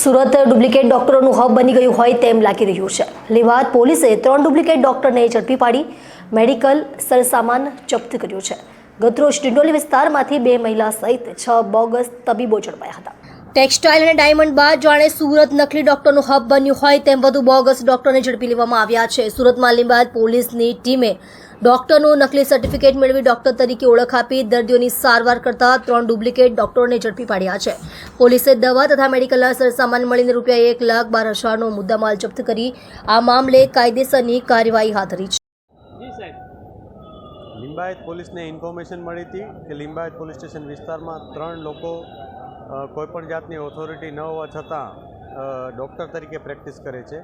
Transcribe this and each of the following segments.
Surat duplicate ડોક્ટરોનું hub બની ગયું હોય તેમ લાગી રહ્યું છે. લેવાદ પોલીસે ત્રણ ડુપ્લિકેટ ડોક્ટરને ઝડપી પાડી, મેડિકલ સરસામાન જપ્ત કર્યું છે. ગતરોજ ડિંડોલી વિસ્તારમાંથી બે મહિલા સહિત છ બોગસ તબીબો ઝડપાયા હતા. ટેક્સટાઇલ અને ડાયમંડ બાદ જાણે સુરત નકલી ડોક્ટરનું હબ બન્યું હોય તેમ વધુ બોગસ ડોક્ટરને ઝડપી લેવામાં આવ્યા છે. સુરતમાં લીંબાદ પોલીસની ટીમે ડોક્ટરનું નકલી સર્ટિફિકેટ મેળવી ડોક્ટર તરીકે ઓળખ આપી દર્દીઓની સારવાર કરતા ત્રણ ડુપ્લિકેટ ડોક્ટરોને ઝડપી પાડ્યા છે. પોલીસે દવા તથા મેડિકલના સરસામાન મળીને રૂપિયા એક લાખ બાર હજારનો મુદ્દામાલ જપ્ત કરી આ મામલે કાયદેસરની કાર્યવાહી હાથ ધરી છે. લિંબાયત પોલીસને ઇન્ફોર્મેશન મળી હતી કે લિંબાયત પોલીસ સ્ટેશન વિસ્તારમાં ત્રણ લોકો કોઈપણ જાતની ઓથોરિટી ન હોવા છતાં ડૉક્ટર તરીકે પ્રેક્ટિસ કરે છે.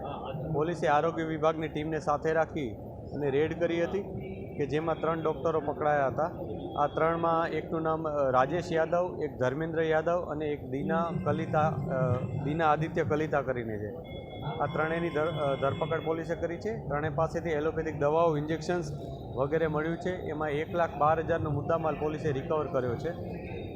પોલીસે આરોગ્ય વિભાગની ટીમને સાથે રાખી અને રેડ કરી હતી કે જેમાં ત્રણ ડૉક્ટરો પકડાયા હતા. આ ત્રણમાં એકનું નામ રાજેશ યાદવ, એક ધર્મેન્દ્ર યાદવ અને એક દીના કલિતા દીના આદિત્ય કલિતા કરીને છે. આ ત્રણેયની ધર ધરપકડ પોલીસે કરી છે. ત્રણેય પાસેથી એલોપેથિક દવાઓ ઇન્જેક્શન્સ વગેરે મળ્યું છે. એમાં એક લાખ બાર હજારનો મુદ્દામાલ પોલીસે રિકવર કર્યો છે.